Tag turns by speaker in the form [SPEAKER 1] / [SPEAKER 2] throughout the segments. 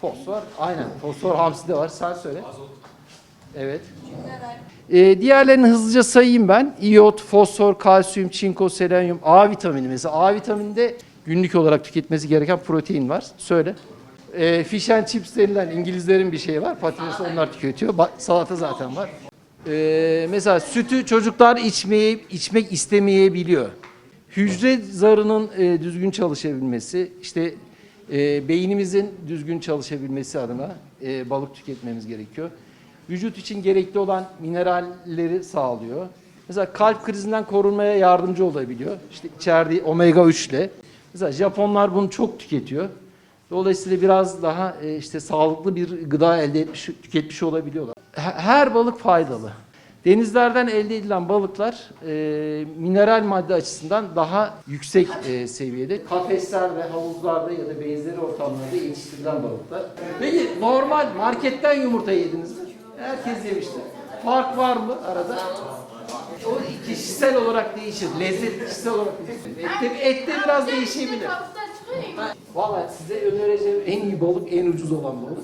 [SPEAKER 1] Fosfor, aynen. Fosfor hamside var. Sen söyle. Evet. Ee, diğerlerini hızlıca sayayım ben. İyot, fosfor, kalsiyum, çinko, selenyum, A vitamini mesela. A vitamininde günlük olarak tüketmesi gereken protein var. Söyle. Ee, fish and chips denilen İngilizlerin bir şeyi var. Patates onlar tüketiyor. Ba- salata zaten var. Ee, mesela sütü çocuklar içmeyi içmek istemeyebiliyor. Hücre zarının e, düzgün çalışabilmesi, işte e, beynimizin düzgün çalışabilmesi adına e, balık tüketmemiz gerekiyor. Vücut için gerekli olan mineralleri sağlıyor. Mesela kalp krizinden korunmaya yardımcı olabiliyor. İşte içerdiği omega 3 ile. Mesela Japonlar bunu çok tüketiyor. Dolayısıyla biraz daha e, işte sağlıklı bir gıda elde etmiş, tüketmiş olabiliyorlar. He- Her balık faydalı. Denizlerden elde edilen balıklar e, mineral madde açısından daha yüksek e, seviyede. Kafeslerde, havuzlarda ya da benzeri ortamlarda yetiştirilen balıklar. Peki normal marketten yumurta yediniz mi? Herkes yemiştir. Fark var mı arada? O kişisel olarak değişir. Lezzet kişisel olarak değişir. Ette, ette biraz değişebilir. Valla size önereceğim en iyi balık en ucuz olan balık.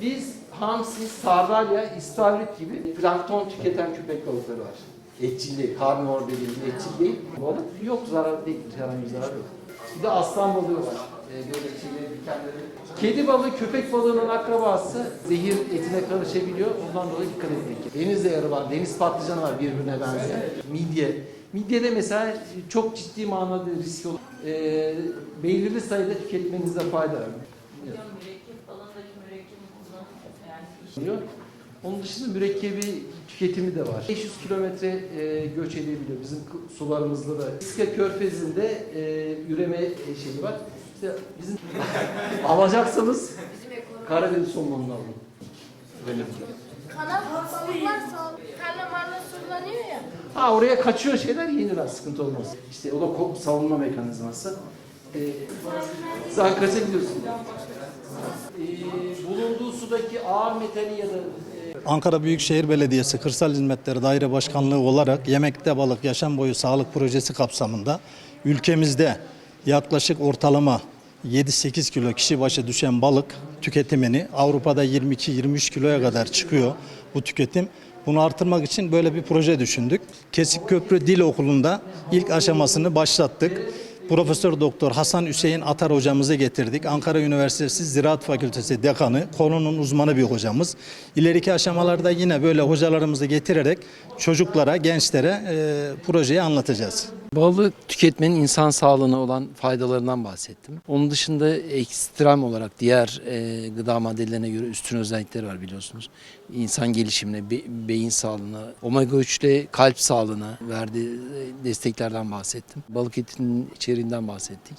[SPEAKER 1] Biz hamsi, sardalya, istavrit gibi plankton tüketen köpek balıkları var. Etçil değil, karnivor dediğimiz etçil değil. Balık yok, zarar değil, herhangi bir zarar yok. Bir de aslan balığı var. Ee, böyle şeyleri, dikenleri. Kedi balığı köpek balığının akrabası zehir etine karışabiliyor. Ondan dolayı dikkat etmek gerekiyor. Deniz yarı var, deniz patlıcanı var birbirine benzeyen. Midye. Midyede mesela çok ciddi manada risk olur. Ee, belirli sayıda tüketmenizde fayda var. Evet.
[SPEAKER 2] mürekkep falan da mürekkep.
[SPEAKER 1] Onun dışında mürekkebi tüketimi de var. 500 kilometre e, göç edebiliyor bizim sularımızda da. İska Körfezi'nde e, üreme e, şeyi var. İşte bizim alacaksanız Karadeniz somonunu alın. Öyle.
[SPEAKER 3] Kanal balıklar sulanıyor ya.
[SPEAKER 1] Ha oraya kaçıyor şeyler yenir sıkıntı olmaz. İşte o da savunma mekanizması. Ee, sen. Ee, bulunduğu sudaki ağır metali ya da e,
[SPEAKER 4] Ankara Büyükşehir Belediyesi Kırsal Hizmetleri Daire Başkanlığı olarak Yemekte Balık Yaşam Boyu Sağlık Projesi kapsamında ülkemizde yaklaşık ortalama 7-8 kilo kişi başı düşen balık tüketimini Avrupa'da 22-23 kiloya kadar çıkıyor bu tüketim. Bunu artırmak için böyle bir proje düşündük. Kesik Köprü Dil Okulu'nda ilk aşamasını başlattık. Profesör Doktor Hasan Hüseyin Atar hocamızı getirdik. Ankara Üniversitesi Ziraat Fakültesi dekanı, konunun uzmanı bir hocamız. İleriki aşamalarda yine böyle hocalarımızı getirerek çocuklara, gençlere e, projeyi anlatacağız.
[SPEAKER 1] Balık tüketmenin insan sağlığına olan faydalarından bahsettim. Onun dışında ekstrem olarak diğer e, gıda maddelerine göre üstün özellikleri var biliyorsunuz. İnsan gelişimine, be- beyin sağlığına, omega 3 ile kalp sağlığına verdiği e, desteklerden bahsettim. Balık etinin içeriğinden bahsettik.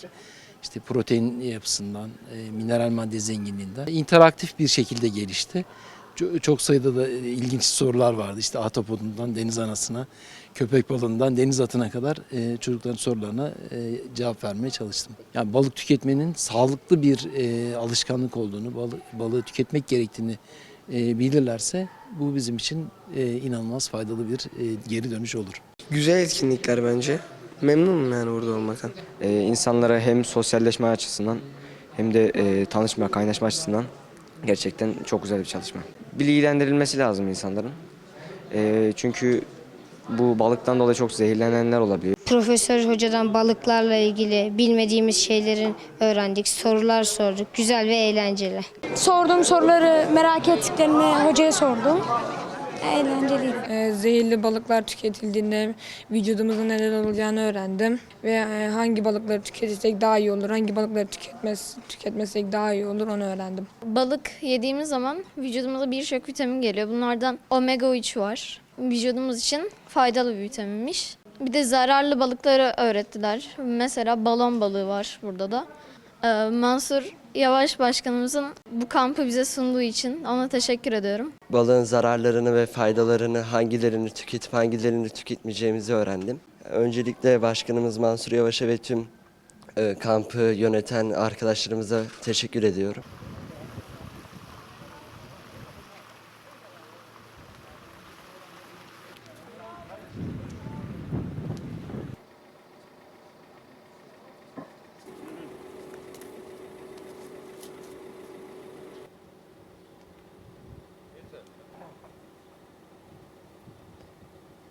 [SPEAKER 1] İşte protein yapısından, e, mineral madde zenginliğinden. interaktif bir şekilde gelişti. Ço- Çok sayıda da e, ilginç sorular vardı. İşte ahtapodundan deniz anasına, köpek balığından deniz atına kadar e, çocukların sorularına cevap vermeye çalıştım. Yani balık tüketmenin sağlıklı bir alışkanlık olduğunu, balığı tüketmek gerektiğini bilirlerse bu bizim için inanılmaz faydalı bir geri dönüş olur.
[SPEAKER 5] Güzel etkinlikler bence. Memnunum yani burada olmaktan.
[SPEAKER 6] Ee, insanlara hem sosyalleşme açısından hem de e, tanışma, kaynaşma açısından gerçekten çok güzel bir çalışma. Bilgilendirilmesi lazım insanların. Ee, çünkü bu balıktan dolayı çok zehirlenenler olabiliyor.
[SPEAKER 7] Profesör hocadan balıklarla ilgili bilmediğimiz şeyleri öğrendik, sorular sorduk. Güzel ve eğlenceli.
[SPEAKER 8] Sorduğum soruları merak ettiklerini hocaya sordum. Eğlenceliydi.
[SPEAKER 9] Ee, zehirli balıklar tüketildiğinde vücudumuzun neler olacağını öğrendim. Ve e, hangi balıkları tüketirsek daha iyi olur, hangi balıkları tüketmez, tüketmesek daha iyi olur onu öğrendim.
[SPEAKER 3] Balık yediğimiz zaman vücudumuza birçok vitamin geliyor. Bunlardan omega 3 var. Vücudumuz için faydalı bir vitaminmiş. Bir de zararlı balıkları öğrettiler. Mesela balon balığı var burada da. Ee, Mansur Yavaş Başkanımızın bu kampı bize sunduğu için ona teşekkür ediyorum.
[SPEAKER 10] balığın zararlarını ve faydalarını hangilerini tüketip hangilerini tüketmeyeceğimizi öğrendim. Öncelikle başkanımız Mansur Yavaş'a ve tüm e, kampı yöneten arkadaşlarımıza teşekkür ediyorum.